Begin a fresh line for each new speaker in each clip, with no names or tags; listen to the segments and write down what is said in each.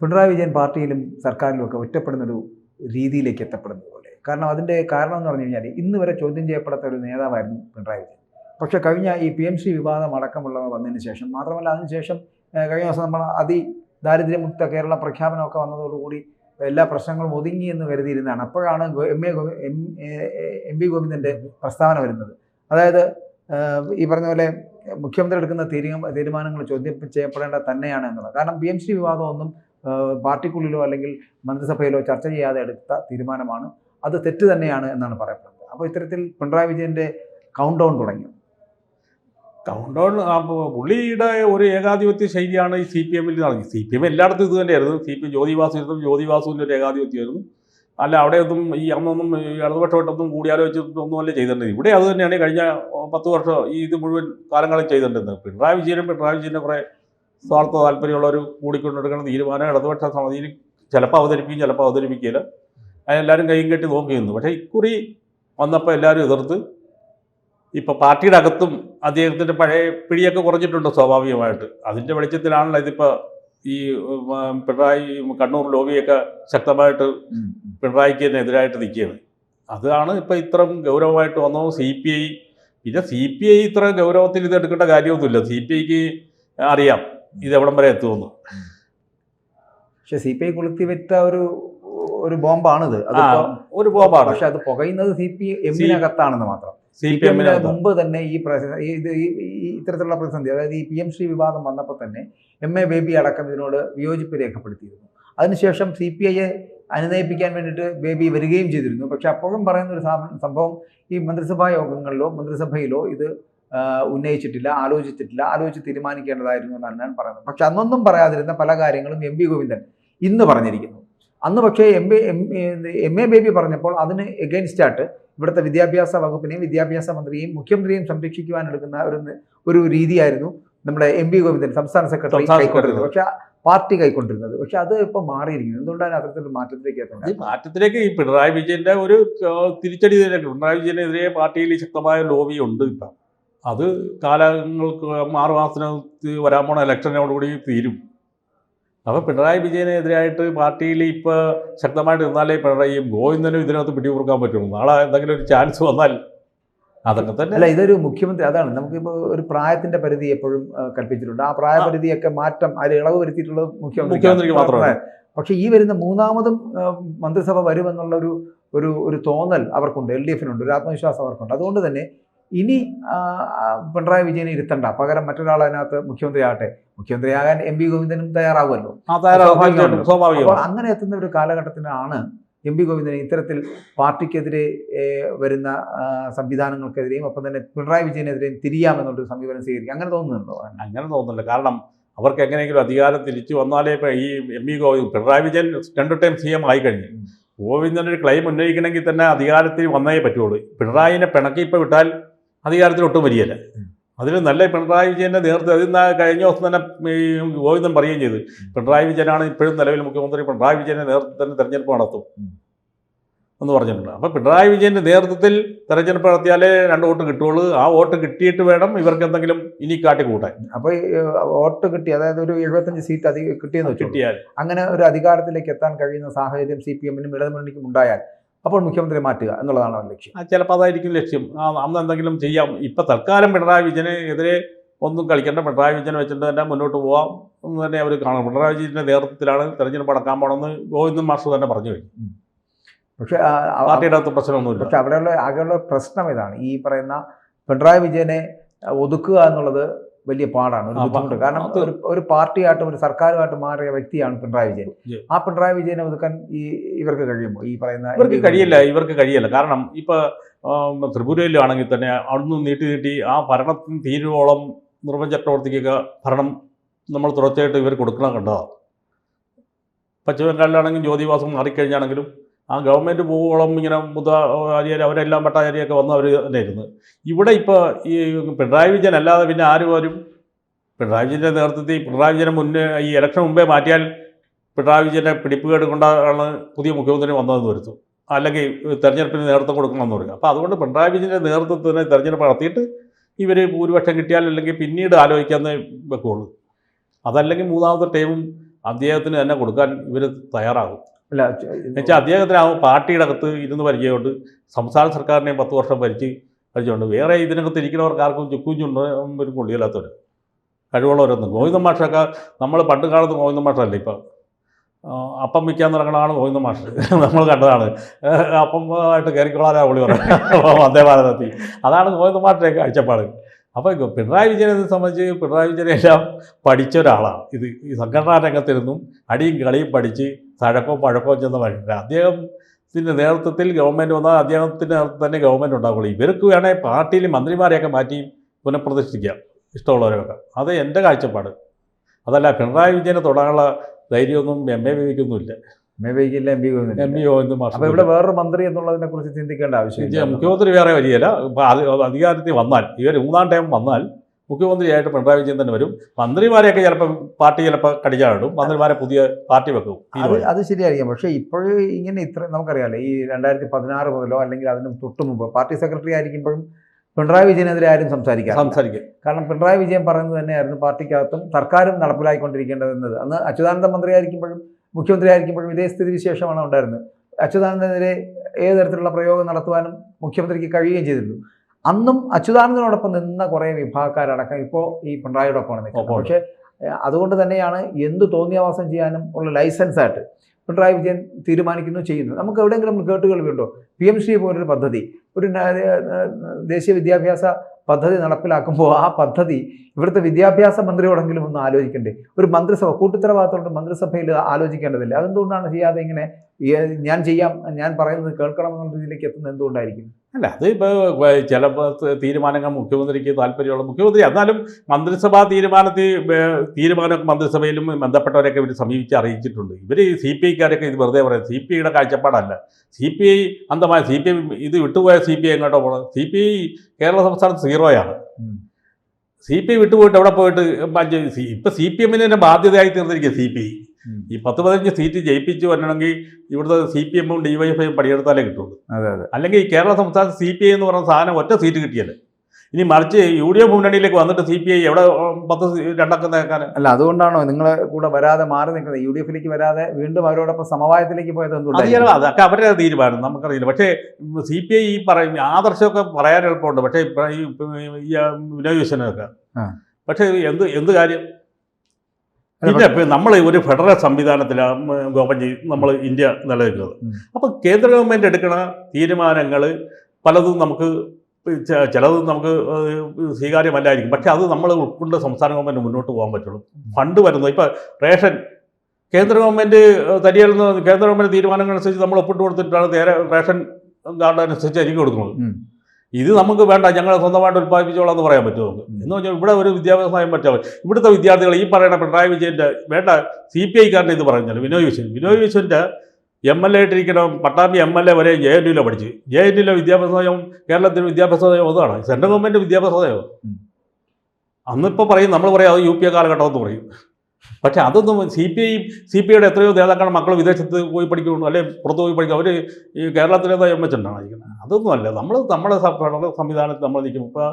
പിണറായി വിജയൻ പാർട്ടിയിലും സർക്കാരിലും ഒക്കെ ഒറ്റപ്പെടുന്ന ഒരു രീതിയിലേക്ക് എത്തപ്പെടുന്നത് പോലെ. കാരണം അതിന്റെ കാരണം എന്ന് പറഞ്ഞു കഴിഞ്ഞാൽ ഇന്ന് വരെ ചോദ്യം ചെയ്യപ്പെടാത്ത ഒരു നേതാവായിരുന്നു പിണറായി വിജയൻ. പക്ഷേ കഴിഞ്ഞ ഈ പി എം സി വിവാദം അടക്കമുള്ളവ വന്നതിന് ശേഷം മാത്രമല്ല അതിനുശേഷം കഴിഞ്ഞ ദിവസം നമ്മൾ അതി ദാരിദ്ര്യമുക്ത കേരള പ്രഖ്യാപനമൊക്കെ വന്നതോടുകൂടി എല്ലാ പ്രശ്നങ്ങളും ഒതുങ്ങി എന്ന് കരുതിയിരുന്നതാണ്. അപ്പോഴാണ് എം എ എം വി ഗോവിന്ദന്റെ പ്രസ്താവന വരുന്നത്. അതായത് ഈ പറഞ്ഞ പോലെ മുഖ്യമന്ത്രി എടുക്കുന്ന തീരുമാ തീരുമാനങ്ങൾ ചോദ്യം ചെയ്യപ്പെടേണ്ട തന്നെയാണ് എന്നുള്ളത്. കാരണം പി എം സി വിവാദമൊന്നും പാർട്ടിക്കുള്ളിലോ അല്ലെങ്കിൽ മന്ത്രിസഭയിലോ ചർച്ച ചെയ്യാതെ എടുത്ത തീരുമാനമാണ്. അത് തെറ്റ് തന്നെയാണ് എന്നാണ് പറയപ്പെടുന്നത്. അപ്പോൾ ഇത്തരത്തിൽ പിണറായി വിജയന്റെ കൗണ്ട് ഡൗൺ തുടങ്ങി
കൗണ്ട് ഡൗൺ പുള്ളിയുടെ ഒരു ഏകാധിപത്യ ശൈലിയാണ് ഈ സി പി എമ്മിൽ നടന്നത്. സി പി എം എല്ലായിടത്തും ഇത് തന്നെയായിരുന്നു. സി പി എം ജ്യോതിവാസു ജ്യോതിവാസുവിന്റെ ഒരു ഏകാധിപത്യമായിരുന്നു. അല്ല അവിടെയൊന്നും ഈ അന്നൊന്നും ഇടതുപക്ഷമായിട്ടൊന്നും കൂടിയാലോചിച്ചൊന്നും അല്ല ചെയ്തിട്ടുണ്ട് ഇവിടെ അത് തന്നെയാണ് കഴിഞ്ഞ പത്ത് വർഷം ഈ ഇത് മുഴുവൻ കാലങ്ങളിൽ ചെയ്തിട്ടുണ്ടെന്ന് പിണറായി വിജയനും പിണറായി വിജയന്റെ കുറേ സ്വാർത്ഥ താല്പര്യമുള്ളവർ കൂടിക്കൊണ്ടെടുക്കുന്ന തീരുമാനം ഇടതുപക്ഷ സമിതിയിൽ ചിലപ്പോൾ അവതരിപ്പിക്കും ചിലപ്പോൾ അവതരിപ്പിക്കില്ല. അതിനെല്ലാവരും കൈയും കെട്ടി നോക്കിയിരുന്നു. പക്ഷേ ഇക്കുറി വന്നപ്പോൾ എല്ലാവരും എതിർത്ത്. ഇപ്പം പാർട്ടിയുടെ അകത്തും അദ്ദേഹത്തിന്റെ പഴയ പിടിയൊക്കെ കുറഞ്ഞിട്ടുണ്ട് സ്വാഭാവികമായിട്ട്. അതിന്റെ വെളിച്ചത്തിലാണല്ലോ ഇതിപ്പോൾ ഈ പിണറായി കണ്ണൂർ ലോബിയൊക്കെ ശക്തമായിട്ട് പിണറായിക്ക് തന്നെ എതിരായിട്ട് നിൽക്കുകയാണ്. അതാണ് ഇപ്പോൾ ഇത്രയും ഗൗരവമായിട്ട് വന്നത് സി പി ഐ. പിന്നെ സി പി ഐ ഇത്ര ഗൗരവത്തിൽ ഇത് എടുക്കേണ്ട കാര്യമൊന്നുമില്ല. സി പി ഐക്ക് അറിയാം. ഇത് എവിടം വരെ എത്തുമെന്ന്.
പക്ഷെ സി പി ഐ കൊളുത്തി വെച്ച ഒരു ഒരു ബോംബാണിത്.
ഒരു ബോംബാണ്.
പക്ഷെ അത് പുകയുന്നത് സി പി എമ്മിനകത്താണെന്ന് മാത്രം.
സി പി
എമ്മിന് മുമ്പ് തന്നെ ഈ ഇത് ഈ- ഇത്തരത്തിലുള്ള പ്രതിസന്ധി അതായത് ഈ പി എം ശ്രീ വിവാദം വന്നപ്പോൾ തന്നെ എം എ ബേബി അടക്കം ഇതിനോട് വിയോജിപ്പ് രേഖപ്പെടുത്തിയിരുന്നു. അതിനുശേഷം സി പി ഐയെ അനുനയിപ്പിക്കാൻ വേണ്ടിയിട്ട് ബേബി വരികയും ചെയ്തിരുന്നു. പക്ഷെ അപ്പോഴും പറയുന്ന ഒരു സംഭവം ഈ മന്ത്രിസഭാ യോഗങ്ങളിലോ മന്ത്രിസഭയിലോ ഇത് ഉന്നയിച്ചിട്ടില്ല ആലോചിച്ചിട്ടില്ല. ആലോചിച്ച് തീരുമാനിക്കേണ്ടതായിരുന്നു എന്നാണ് ഞാൻ പറയുന്നത്. പക്ഷെ അന്നൊന്നും പറയാതിരുന്ന പല കാര്യങ്ങളും എം പി ഗോവിന്ദൻ ഇന്ന് പറഞ്ഞിരിക്കുന്നു. അന്ന് പക്ഷേ M B M M Baby പറഞ്ഞപ്പോൾ അതിന് എഗെയിൻസ്റ്റ് ആയിട്ട് ഇവിടുത്തെ വിദ്യാഭ്യാസ വകുപ്പിനെയും വിദ്യാഭ്യാസ മന്ത്രിയെയും മുഖ്യമന്ത്രിയെയും സംരക്ഷിക്കുവാൻ എടുക്കുന്ന ഒരു ഒരു രീതിയായിരുന്നു നമ്മുടെ എം പി ഗോവിന്ദൻ സംസ്ഥാന സെക്രട്ടറി കൈക്കൊണ്ടിരുന്നത്. പക്ഷെ പാർട്ടി കൈക്കൊണ്ടിരുന്നത്. പക്ഷെ അത് ഇപ്പോൾ മാറിയിരിക്കുന്നു. എന്തുകൊണ്ടാണ് അത്തരത്തിലൊരു മാറ്റത്തിലേക്ക്
ഈ
എത്തുന്നത്
മാറ്റത്തിലേക്ക് ഈ പിണറായി വിജയന്റെ ഒരു തിരിച്ചടി തന്നെ പിണറായി വിജയനെതിരെ പാർട്ടിയിൽ ശക്തമായ ലോബി ഉണ്ട് ഇപ്പം. അത് കാലങ്ങൾക്ക് ആറ് മാസത്തിനകത്ത് വരാൻ പോണ ഇലക്ഷനോടുകൂടി തീരും. അപ്പോൾ പിണറായി വിജയനെതിരായിട്ട് പാർട്ടിയിൽ ഇപ്പോൾ ശക്തമായിട്ട് നിന്നാലേ പിണറായിയും ഗോവിന്ദനും ഇതിനകത്ത് പിടികൂർക്കാൻ പറ്റുള്ളൂ. നാളെ എന്തെങ്കിലും ഒരു ചാൻസ് വന്നാൽ അതൊക്കെ തന്നെ.
അല്ല ഇതൊരു മുഖ്യമന്ത്രി അതാണ് നമുക്കിപ്പോൾ ഒരു പ്രായത്തിന്റെ പരിധി എപ്പോഴും കൽപ്പിച്ചിട്ടുണ്ട്. ആ പ്രായപരിധിയൊക്കെ മാറ്റം അതിൽ ഇളവ് വരുത്തിയിട്ടുള്ളത് മുഖ്യമന്ത്രി
മുഖ്യമന്ത്രിക്ക് മാത്രമേ
പക്ഷെ ഈ വരുന്ന മൂന്നാമതും മന്ത്രിസഭ വരുമെന്നുള്ള ഒരു ഒരു ഒരു തോന്നൽ അവർക്കുണ്ട്. എൽ ഡി എഫിനുണ്ട്. ഒരു ആത്മവിശ്വാസം അവർക്കുണ്ട്. അതുകൊണ്ട് തന്നെ ഇനി പിണറായി വിജയനെ ഇരുത്തണ്ട. പകരം മറ്റൊരാൾ അതിനകത്ത് മുഖ്യമന്ത്രി ആകട്ടെ മുഖ്യമന്ത്രിയാകാൻ എം പി ഗോവിന്ദനും തയ്യാറാവുമല്ലോ. അങ്ങനെ എത്തുന്ന ഒരു കാലഘട്ടത്തിനാണ് എം പി ഗോവിന്ദൻ ഇത്തരത്തിൽ പാർട്ടിക്കെതിരെ വരുന്ന സംവിധാനങ്ങൾക്കെതിരെയും ഒപ്പം തന്നെ പിണറായി വിജയനെതിരെയും തിരിയാമെന്നുള്ളൊരു സമീപനം സ്വീകരിക്കുക. അങ്ങനെ തോന്നുന്നുണ്ടോ?
അങ്ങനെ തോന്നുന്നില്ല. കാരണം അവർക്ക് എങ്ങനെയെങ്കിലും അധികാരം തിരിച്ചു വന്നാലേ ഇപ്പം ഈ എം ഇ ഗോവിന്ദ് പിണറായി വിജയൻ രണ്ടു ടൈം സി എം ആയി കഴിഞ്ഞു. ഗോവിന്ദൻ ഒരു ക്ലെയിം ഉന്നയിക്കണമെങ്കിൽ തന്നെ അധികാരത്തിൽ വന്നേ പറ്റുള്ളൂ. പിണറായിനെ പിണക്കി ഇപ്പോൾ വിട്ടാൽ അധികാരത്തിൽ ഒട്ടും വരികയില്ല.
അതിൽ
അതിന് നല്ല പിണറായി വിജയന്റെ നേതൃത്വം അതിൽ നിന്ന് കഴിഞ്ഞ ദിവസം തന്നെ ഈ ഗോവിന്ദൻ പറയുകയും ചെയ്തു. പിണറായി വിജയനാണ് ഇപ്പോഴും നിലവിൽ മുഖ്യമന്ത്രി. പിണറായി വിജയന്റെ നേതൃത്വത്തിൽ തന്നെ തെരഞ്ഞെടുപ്പ് നടത്തും എന്ന് പറഞ്ഞിട്ടുണ്ട്. അപ്പോൾ പിണറായി വിജയന്റെ നേതൃത്വത്തിൽ തെരഞ്ഞെടുപ്പ് നടത്തിയാലേ രണ്ട് വോട്ട് കിട്ടുള്ളൂ ആ വോട്ട് കിട്ടിയിട്ട് വേണം ഇവർക്ക് എന്തെങ്കിലും ഇനി കാട്ടി കൂട്ടാൻ
അപ്പോൾ വോട്ട് കിട്ടി അതായത് ഒരു എഴുപത്തഞ്ച് സീറ്റ് അധികം കിട്ടിയെന്ന്
കിട്ടിയാൽ.
അങ്ങനെ ഒരു അധികാരത്തിലേക്ക് എത്താൻ കഴിയുന്ന സാഹചര്യം സി പി എമ്മിനും ഇടതുമുന്നണിക്കും ഉണ്ടായാൽ അപ്പോൾ മുഖ്യമന്ത്രി മാറ്റുക എന്നുള്ളതാണ് അവൻ ലക്ഷ്യം.
ആ, ചിലപ്പോൾ അതായിരിക്കും ലക്ഷ്യം. ആ, അന്ന് എന്തെങ്കിലും ചെയ്യാം. ഇപ്പം തൽക്കാലം പിണറായി വിജയന് എതിരെ ഒന്നും കളിക്കേണ്ട. പിണറായി വിജയനെ വെച്ചിട്ട് തന്നെ മുന്നോട്ട് പോവാം എന്ന് തന്നെ അവർ കാണും. പിണറായി വിജയന്റെ നേതൃത്വത്തിലാണ് തെരഞ്ഞെടുപ്പ് നടക്കാൻ പോകണമെന്ന് ഗോവിന്ദൻ മാസ്റ്റർ തന്നെ പറഞ്ഞു കഴിഞ്ഞു.
പക്ഷേ
പാർട്ടിയുടെ അകത്ത് പ്രശ്നമൊന്നുമില്ല.
പക്ഷേ അവിടെയുള്ള ആകെയുള്ള പ്രശ്നം ഇതാണ്. ഈ പറയുന്ന പിണറായി വിജയനെ ഒതുക്കുക എന്നുള്ളത് വലിയ പാടാണ് ഒരു ബുദ്ധിമുട്ട്. കാരണം ഒരു ഒരു പാർട്ടിയായിട്ടും ഒരു സർക്കാരുമായിട്ട് മാറിയ വ്യക്തിയാണ് പിണറായി വിജയൻ. ആ പിണറായി വിജയനെ ഒതുക്കാൻ ഈ ഇവർക്ക് കഴിയുമോ? ഈ പറയുന്ന
ഇവർക്ക് കഴിയില്ല ഇവർക്ക് കഴിയില്ല. കാരണം ഇപ്പോൾ ത്രിപുരയിലാണെങ്കിൽ തന്നെ അവിടുന്ന് നീട്ടി നീട്ടി ആ ഭരണത്തിന് തീരുവോളം നിർവഹണ ചക്രവർത്തിക്കൊക്കെ ഭരണം നമ്മൾ തുടർച്ചയായിട്ട് ഇവർ കൊടുക്കണം കണ്ടതാണ് പശ്ചിമബംഗാളിലാണെങ്കിലും ജ്യോതിവാസം മാറിക്കഴിഞ്ഞാണെങ്കിലും ആ ഗവൺമെന്റ് പോവോളം ഇങ്ങനെ മുത അരിയർ അവരെല്ലാം പട്ടാചാരിയൊക്കെ വന്ന് അവർ തന്നെ ഇരുന്ന് ഇവിടെ ഇപ്പോൾ ഈ പിണറായി വിജയൻ അല്ലാതെ പിന്നെ ആരും ആരും പിണറായി വിജയന്റെ നേതൃത്വത്തിൽ പിണറായി വിജയനെ മുന്നേ ഈ ഇലക്ഷൻ മുമ്പേ മാറ്റിയാൽ പിണറായി വിജയന്റെ പിടിപ്പുകേട് കൊണ്ടാണ് പുതിയ മുഖ്യമന്ത്രി വന്നതെന്ന് വരുത്തും. അല്ലെങ്കിൽ തെരഞ്ഞെടുപ്പിന് നേതൃത്വം കൊടുക്കണമെന്ന് പറയുക. അപ്പോൾ അതുകൊണ്ട് പിണറായി വിജയന്റെ നേതൃത്വത്തിന് തെരഞ്ഞെടുപ്പ് നടത്തിയിട്ട് ഇവർ ഭൂരിപക്ഷം കിട്ടിയാൽ അല്ലെങ്കിൽ പിന്നീട് ആലോചിക്കാമെന്നേ വെക്കുള്ളൂ. അതല്ലെങ്കിൽ മൂന്നാമത്തെ ടൈമും അദ്ദേഹത്തിന് തന്നെ കൊടുക്കാൻ ഇവർ തയ്യാറാകും.
അല്ല
എന്നുവെച്ചാൽ അദ്ദേഹത്തിന് ആ പാർട്ടിയുടെ അകത്ത് ഇരുന്ന് പരിചയമുണ്ട്. സംസ്ഥാന സർക്കാരിനെയും പത്ത് വർഷം ഭരിച്ച് പരിചയമുണ്ട്. വേറെ ഇതിനകത്ത് ഇരിക്കുന്നവർക്ക് ആർക്കും ചുക്കും ചുണ്ടും ഒരു കൊള്ളിയില്ലാത്തവർ കഴിവുള്ളവരൊന്നും. ഗോവിന്ദ മാഷൊക്കെ നമ്മൾ പണ്ട് കാലത്ത് ഗോവിന്ദ മാഷല്ലേ ഇപ്പം? അപ്പം വിൽക്കാൻ തുടങ്ങണതാണ് ഗോവിന്ദ മാഷ്. നമ്മൾ കണ്ടതാണ്. അപ്പം ആയിട്ട് കയറിക്കൊള്ളാനാ പുള്ളി പറയുന്നത്. വന്ദേ ഭാരതത്തിൽ അതാണ് ഗോവിന്ദ മാഷിന്റെ കാഴ്ചപ്പാട്. അപ്പോൾ പിണറായി വിജയനെ സംബന്ധിച്ച് പിണറായി വിജയനെല്ലാം പഠിച്ച ഒരാളാണ്. ഇത് ഈ സംഘടനാ രംഗത്തിരുന്നും അടിയും കളിയും പഠിച്ച് തഴക്കവും പഴക്കവും ചെന്ന മനുഷ്യൻ അദ്ദേഹത്തിന്റെ നേതൃത്വത്തിൽ ഗവൺമെന്റ് വന്നാൽ അദ്ദേഹത്തിന്റെ നേതൃത്വത്തിൽ തന്നെ ഗവൺമെന്റ് ഉണ്ടാവുള്ളൂ. ഇവർക്ക് വേണേൽ പാർട്ടിയിൽ മന്ത്രിമാരെയൊക്കെ മാറ്റി പുനഃപ്രതിഷ്ഠിക്കാം. ഇഷ്ടമുള്ളവരൊക്കെ. അത് എന്റെ കാഴ്ചപ്പാട്. അതല്ല പിണറായി വിജയനെ തൊടാനുള്ള ധൈര്യമൊന്നും എം എ വിവേക്കൊന്നുമില്ല.
എം എ ഇല്ല M P
M P Govinda
അപ്പൊ ഇവിടെ വേറൊരു മന്ത്രി എന്നുള്ളതിനെ കുറിച്ച് ചിന്തിക്കേണ്ട ആവശ്യമില്ല.
മുഖ്യമന്ത്രി വേറെ വരികയില്ല അധികാരത്തിൽ വന്നാൽ ഇവർ മൂന്നാം ടൈം വന്നാൽ മുഖ്യമന്ത്രിയായിട്ട് പിണറായി വിജയൻ തന്നെ വരും. മന്ത്രിമാരെയൊക്കെ ചിലപ്പോൾ പാർട്ടി ചിലപ്പോൾ കടിച്ചാടും മന്ത്രിമാരെ പുതിയ പാർട്ടി വെക്കും.
അത് അത് ശരിയായിരിക്കാം. പക്ഷേ ഇപ്പോഴും ഇങ്ങനെ ഇത്ര നമുക്കറിയാമല്ലോ ഈ രണ്ടായിരത്തി പതിനാറ് മുതലോ അല്ലെങ്കിൽ അതിന് തൊട്ട് മുമ്പ് പാർട്ടി സെക്രട്ടറി ആയിരിക്കുമ്പോഴും പിണറായി വിജയനെതിരെ ആരും സംസാരിക്കാം
സംസാരിക്കും
കാരണം പിണറായി വിജയൻ പറയുന്നത് തന്നെയായിരുന്നു പാർട്ടിക്കകത്തും സർക്കാരും നടപ്പിലാക്കിക്കൊണ്ടിരിക്കേണ്ടതെന്നത് അന്ന് അച്യുതാനന്ദ മന്ത്രിയായിരിക്കുമ്പോഴും മുഖ്യമന്ത്രി ആയിരിക്കുമ്പോഴും ഇതേ സ്ഥിതി വിശേഷമാണ് ഉണ്ടായിരുന്നത്. അച്യുതാനന്ദനെതിരെ ഏത് തരത്തിലുള്ള പ്രയോഗം നടത്തുവാനും മുഖ്യമന്ത്രിക്ക് കഴിയുകയും ചെയ്തിരുന്നു. അന്നും അച്യുതാനന്ദനോടൊപ്പം നിന്ന കുറേ വിഭാഗക്കാരടക്കം ഇപ്പോൾ ഈ പിണറായിയോടൊപ്പമാണ് നിൽക്കുന്നത്. പക്ഷേ അതുകൊണ്ട് തന്നെയാണ് എന്ത് തോന്നിയവാസം ചെയ്യാനും ഉള്ള ലൈസൻസ് ആയിട്ട് പിണറായി വിജയൻ തീരുമാനിക്കുന്നു ചെയ്യുന്നു നമുക്ക് എവിടെയെങ്കിലും കേട്ടുകേൾവിയുണ്ടോ? പി എം ശ്രീ പോലൊരു പദ്ധതി. ഒരു ദേശീയ വിദ്യാഭ്യാസ പദ്ധതി നടപ്പിലാക്കുമ്പോൾ ആ പദ്ധതി ഇവിടുത്തെ വിദ്യാഭ്യാസ മന്ത്രിയോടെങ്കിലും ഒന്ന് ആലോചിക്കണ്ടേ? ഒരു മന്ത്രിസഭ കൂട്ടുത്തരവാദിത്തമുണ്ട് മന്ത്രിസഭയിൽ ആലോചിക്കേണ്ടതില്ല. അതെന്തുകൊണ്ടാണ് ചെയ്യാതെ ഇങ്ങനെ ഞാൻ ചെയ്യാം ഞാൻ പറയുന്നത് കേൾക്കണമെന്നുള്ള രീതിയിലേക്ക് എത്തുന്നത് എന്തുകൊണ്ടായിരിക്കും?
അല്ല അത് ഇപ്പോൾ ചില തീരുമാനങ്ങൾ മുഖ്യമന്ത്രിക്ക് താല്പര്യമുള്ള മുഖ്യമന്ത്രി. എന്നാലും മന്ത്രിസഭാ തീരുമാനത്തിൽ തീരുമാനമൊക്കെ തീരുമാനം മന്ത്രിസഭയിലും ബന്ധപ്പെട്ടവരൊക്കെ ഇവർ സമീപിച്ച് അറിയിച്ചിട്ടുണ്ട്. ഇവർ സി പി ഐക്കാരൊക്കെ ഇത് വെറുതെ പറയാം സി പി ഐയുടെ കാഴ്ചപ്പാടല്ല. സി പി ഐ അന്തമായ സി പി ഐ ഇത് വിട്ടുപോയ സി പി ഐ എങ്ങോട്ടോ പോകണം സി പി ഐ കേരള സംസ്ഥാനത്ത് സീറോയാണ്.
ഉം.
സി പി വിട്ടുപോയിട്ട് എവിടെ പോയിട്ട് ഇപ്പം സി പി എമ്മിന് തന്നെ ബാധ്യതയായി തീർന്നിരിക്കുക സി പി ഈ പത്ത് പതിനഞ്ച് സീറ്റ് ജയിപ്പിച്ചു വരണമെങ്കിൽ ഇവിടുത്തെ സി പി എമ്മും ഡി വൈ എഫ്ഐയും പണിയെടുത്താലേ കിട്ടുള്ളൂ.
അതെ അതെ.
അല്ലെങ്കിൽ കേരള സംസ്ഥാനത്ത് സി പി ഐ എന്ന് പറയുന്ന സാധനം ഒറ്റ സീറ്റ് കിട്ടിയല്ലേ? ഇനി മറിച്ച് യു ഡി എഫ് മുന്നണിയിലേക്ക് വന്നിട്ട് സി പി ഐ എവിടെ പത്ത് രണ്ടൊക്കെ നേക്കാൻ
അല്ല അതുകൊണ്ടാണോ നിങ്ങളെ കൂടെ വരാതെ മാറി നിൽക്കുന്നത്? യു ഡി എഫിലേക്ക് വരാതെ വീണ്ടും അവരോടൊപ്പം സമവായത്തിലേക്ക് പോയത്
എന്തുകൊണ്ടാണ് അതൊക്കെ അവരുടെ തീരുമാനം നമുക്കറിയില്ല. പക്ഷേ സി പി ഐ ഈ പറയും ആദർശമൊക്കെ പറയാൻ എളുപ്പമുണ്ട്. പക്ഷേ ഈ വിനോദനൊക്കെ വിനോദ് വിശ്വനൊക്കെ പക്ഷേ എന്ത് എന്ത് കാര്യം? പിന്നെ നമ്മൾ ഒരു ഫെഡറൽ സംവിധാനത്തിലാണ് ഗവൺമെന്റ് നമ്മൾ ഇന്ത്യ നിലനിൽക്കുന്നത്. അപ്പോൾ കേന്ദ്ര ഗവൺമെന്റ് എടുക്കുന്ന തീരുമാനങ്ങൾ പലതും നമുക്ക് ചിലത് നമുക്ക് സ്വീകാര്യമല്ലായിരിക്കും. പക്ഷെ അത് നമ്മൾ ഉൾക്കൊണ്ട് സംസ്ഥാന ഗവൺമെന്റ് മുന്നോട്ട് പോകാൻ പറ്റുള്ളൂ. ഫണ്ട് വരുന്നത് ഇപ്പം റേഷൻ കേന്ദ്ര ഗവൺമെന്റ് നിന്ന് കേന്ദ്ര ഗവൺമെന്റ് തീരുമാനങ്ങൾ അനുസരിച്ച് നമ്മൾ ഒപ്പിട്ട് കൊടുത്തിട്ടാണ് നേരെ റേഷൻ കാർഡ് അനുസരിച്ച് അരിക്ക് കൊടുക്കുന്നത്. ഇത് നമുക്ക് വേണ്ട ഞങ്ങൾ സ്വന്തമായിട്ട് ഉൽപ്പാദിപ്പിച്ചോളാം എന്ന് പറയാൻ പറ്റുമോ നമുക്ക്? എന്ന് പറഞ്ഞാൽ ഇവിടെ ഒരു വിദ്യാഭ്യാസ നയം പറ്റാൻ ഇവിടുത്തെ വിദ്യാർത്ഥികൾ ഈ പറയുന്ന പിണറായി വിജയന്റെ വേണ്ട സി പി ഐക്കാരന്റെ ഇത് പറഞ്ഞാൽ വിനോയ് വിശ്വൻ. വിനോയ് വിശ്വന്റെ എം എൽ എ ആയിട്ടിരിക്കണം. പട്ടാമ്പി എം എൽ എ വരെ ജെ എൻ യുയിലാണ് പഠിച്ച്. ജെ എൻ യുയിലെ വിദ്യാഭ്യാസ നയം കേരളത്തിൽ വിദ്യാഭ്യാസ നയം അതാണ് സെൻട്രൽ ഗവൺമെന്റ് വിദ്യാഭ്യാസ നയം. അന്നിപ്പോൾ പറയും നമ്മൾ പറയും അത് യു പി എ കാലഘട്ടം എന്ന് പറയും. പക്ഷേ അതൊന്നും C P I C P ഐയുടെ എത്രയോ നേതാക്കളുടെ മക്കൾ വിദേശത്ത് പോയി പഠിക്കുന്നു അല്ലെങ്കിൽ പുറത്ത് പോയി പഠിക്കും അവർ ഈ കേരളത്തിലെ നയം വെച്ചിട്ടാണ് ഇരിക്കുന്നത് അതൊന്നും അല്ല. നമ്മൾ നമ്മുടെ സംവിധാനത്തിൽ നമ്മൾ നിൽക്കും. ഇപ്പോൾ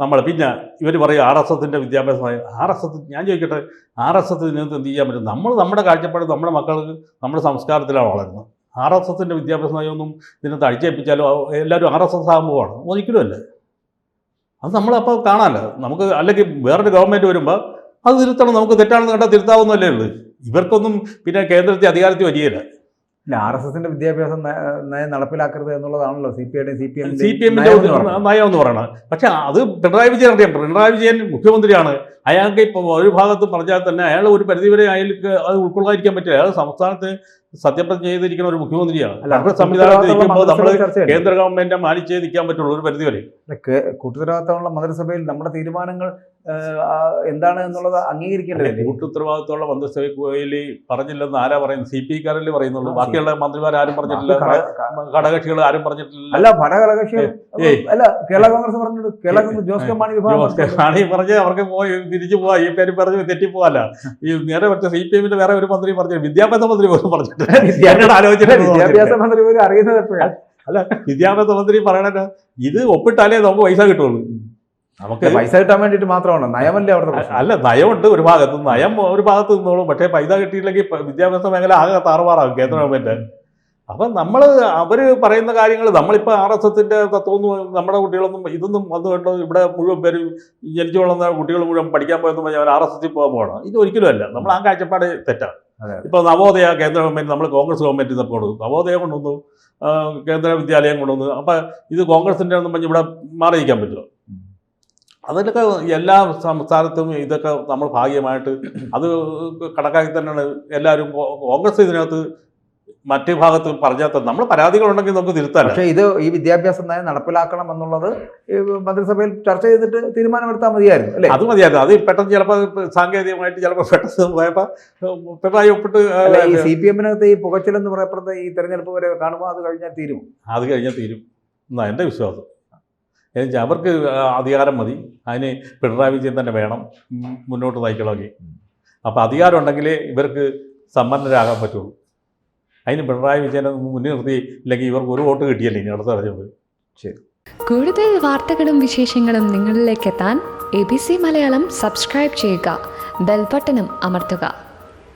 നമ്മൾ പിന്നെ ഇവർ പറയും ആർ എസ് എസിന്റെ വിദ്യാഭ്യാസം ആർ എസ് എസ് ഞാൻ ചോദിക്കട്ടെ ആർ എസ് എസ് ഇതിനകത്ത് എന്ത് ചെയ്യാൻ പറ്റും? നമ്മൾ നമ്മുടെ കാഴ്ചപ്പാട് നമ്മുടെ മക്കൾക്ക് നമ്മുടെ സംസ്കാരത്തിലാണ് വളരുന്നത്. ആർ എസ് എസിന്റെ വിദ്യാഭ്യാസ നയമൊന്നും ഇതിനകത്ത് എല്ലാവരും ആർ എസ് എസ് ആകുമ്പോഴാണ് ഒരിക്കലും അല്ല. അത് നമ്മളപ്പോൾ കാണാമല്ലോ നമുക്ക് അല്ലെങ്കിൽ വേറൊരു ഗവൺമെന്റ് വരുമ്പോൾ അത് തിരുത്തണം. നമുക്ക് തെറ്റാണെന്ന് കണ്ടാൽ തിരുത്താവുന്നല്ലേ ഉള്ളൂ. ഇവർക്കൊന്നും പിന്നെ കേന്ദ്രത്തിൽ അധികാരത്തിൽ വരികയില്ല
ഇല്ല ആർ എസ് എസിന്റെ വിദ്യാഭ്യാസം നയം നടപ്പിലാക്കരുത് എന്നുള്ളതാണല്ലോ C P ഐയുടെയും C P M
C P എമ്മിന്റെ നയം എന്ന് പറയുന്നത്. പക്ഷെ അത് പിണറായി വിജയൻ അറിയാം പിണറായി വിജയൻ മുഖ്യമന്ത്രിയാണ്. അയാൾക്ക് ഇപ്പോൾ ഒരു ഭാഗത്ത് പറഞ്ഞാൽ തന്നെ അയാൾ ഒരു പരിധിവരെ അയാൾക്ക് അത് ഉൾക്കൊള്ളാതിരിക്കാൻ പറ്റില്ല. അയാൾ സംസ്ഥാനത്ത് സത്യപ്രതിജ്ഞ ചെയ്തിരിക്കുന്ന ഒരു മുഖ്യമന്ത്രിയാണ്. സംവിധാനത്തിൽ നമ്മൾ കേന്ദ്ര ഗവൺമെന്റ് മാനിച്ചേ നിൽക്കാൻ പറ്റുള്ളൂ ഒരു പരിധിവരെ.
കൂട്ടുത്തരവാദിത്തമുള്ള മന്ത്രിസഭയിൽ നമ്മുടെ തീരുമാനങ്ങൾ എന്താണ് എന്നുള്ളത് അംഗീകരിക്കേണ്ടതില്ലേ.
കൂട്ടുത്തരവാദിത്തമുള്ള മന്ത്രിസഭയിൽ പറഞ്ഞില്ലെന്ന് ആരാ പറയുന്നത്? സി പി കാരല്ലേ പറയുന്നുള്ളൂ. ബാക്കിയുള്ള മന്ത്രിമാർ ആരും
പറഞ്ഞിട്ടില്ല. ഘടകക്ഷികൾ
ഘടകകക്ഷികൾ ആരും പറഞ്ഞിട്ടില്ല.
അല്ല ഭരണകലകക്ഷികൾ
ഏയ്.
അല്ല കേരള കോൺഗ്രസ് പറഞ്ഞിട്ടുണ്ട്. കേരള കോൺഗ്രസ് ജോസ് കെ മാണി വിഭാഗം പറഞ്ഞിട്ടുണ്ട്.
പറഞ്ഞ് അവർക്ക് പോയി തിരിച്ചു പോവാ. ഈ പേര് പറഞ്ഞ് തെറ്റിപ്പോവല്ല. ഈ നേരെ മറ്റേ സി പി എമ്മിന്റെ വേറെ ഒരു മന്ത്രി പറഞ്ഞു വിദ്യാഭ്യാസ മന്ത്രി പോലും പറഞ്ഞിട്ടില്ല. എന്നോട്
വിദ്യാഭ്യാസ മന്ത്രി പോലും അറിയുന്നത് എപ്പോഴാണ്
അല്ല വിദ്യാഭ്യാസ മന്ത്രി പറയണത് ഇത് ഒപ്പിട്ടാലേ നമുക്ക് പൈസ കിട്ടുള്ളൂ. നമുക്ക്
പൈസ കിട്ടാൻ വേണ്ടിയിട്ട് മാത്രമാണ്? നയമല്ലേ പ്രശ്നം?
അല്ല നയമുണ്ട് ഒരു ഭാഗത്ത് നയം ഒരു ഭാഗത്ത് നിന്നോളും. പക്ഷേ പൈസ കിട്ടിയില്ലെങ്കിൽ വിദ്യാഭ്യാസ മേഖല ആകെ താറുമാറാകും കേന്ദ്ര ഗവൺമെന്റ്. അപ്പം നമ്മൾ അവർ പറയുന്ന കാര്യങ്ങൾ നമ്മളിപ്പോൾ ആർ എസ് എസിന്റെ തത്വമൊന്നും നമ്മുടെ കുട്ടികളൊന്നും ഇതൊന്നും വന്നുകൊണ്ട് ഇവിടെ മുഴുവൻ പേര് ജനിച്ചു വളർന്ന കുട്ടികൾ മുഴുവൻ പഠിക്കാൻ പോയെന്ന് പറഞ്ഞാൽ അവർ ആർ എസ് എസിൽ പോകാൻ പോകണം ഇത് ഒരിക്കലും അല്ല. നമ്മൾ ആ കാഴ്ചപ്പാട് തെറ്റാണ്.
ഇപ്പൊ
ഇപ്പോൾ നവോദയ കേന്ദ്ര ഗവൺമെന്റ് നമ്മൾ കോൺഗ്രസ് ഗവൺമെന്റ് ഇതൊക്കെ കൊണ്ടുവന്നു. നവോദയ കൊണ്ടുവന്നു കേന്ദ്ര വിദ്യാലയം കൊണ്ടുവന്നു. അപ്പം ഇത് കോൺഗ്രസിന്റെ ഒന്നും പറഞ്ഞ് ഇവിടെ മാറിയിരിക്കാൻ പറ്റുമോ? അതിലൊക്കെ എല്ലാ സംസ്ഥാനത്തും ഇതൊക്കെ നമ്മൾ ഭാഗ്യമായിട്ട് അത് കണക്കാക്കി തന്നെയാണ് എല്ലാവരും കോൺഗ്രസ് ഇതിനകത്ത് മറ്റു ഭാഗത്ത് പറഞ്ഞാൽ നമ്മൾ പരാതികളുണ്ടെങ്കിൽ നമുക്ക് തിരുത്താൻ
പക്ഷേ ഇത് ഈ വിദ്യാഭ്യാസം നയം നടപ്പിലാക്കണം എന്നുള്ളത് മന്ത്രിസഭയിൽ ചർച്ച ചെയ്തിട്ട് തീരുമാനമെടുത്താൽ മതിയായിരുന്നു അല്ലേ?
അത് മതിയായിരുന്നു. അത് പെട്ടെന്ന് ചിലപ്പോൾ സാങ്കേതികമായിട്ട് ചിലപ്പോൾ പെട്ടെന്ന് പോയപ്പോൾ പിണറായി ഒപ്പിട്ട്
അല്ല ഈ സി പി എമ്മിനകത്ത് ഈ പുകച്ചിലെന്ന് പറയപ്പെടുന്ന ഈ തെരഞ്ഞെടുപ്പ് വരെ കാണുമ്പോൾ അത് കഴിഞ്ഞാൽ തീരും
അത് കഴിഞ്ഞാൽ തീരും. എന്നാ എന്റെ വിശ്വാസം. എന്നുവെച്ചാൽ അവർക്ക് അധികാരം മതി. അതിന് പിണറായി വിജയൻ തന്നെ വേണം. മുന്നോട്ട് നയിക്കണമെങ്കിൽ. അപ്പോൾ അധികാരം ഉണ്ടെങ്കിലേ ഇവർക്ക് സമ്പന്നരാകാൻ പറ്റുള്ളൂ. അതിന് പിണറായി വിജയനെ മുന്നിൽ നിർത്തി ഇല്ലെങ്കിൽ ഇവർക്ക് ഒരു വോട്ട് കിട്ടിയല്ലേ ഇനി അടുത്ത തെരഞ്ഞെടുപ്പ്
കൂടുതൽ വാർത്തകളും വിശേഷങ്ങളും നിങ്ങളിലേക്ക് എത്താൻ A B C Malayalam subscribe ചെയ്യുക. ബെൽബട്ടനും അമർത്തുക.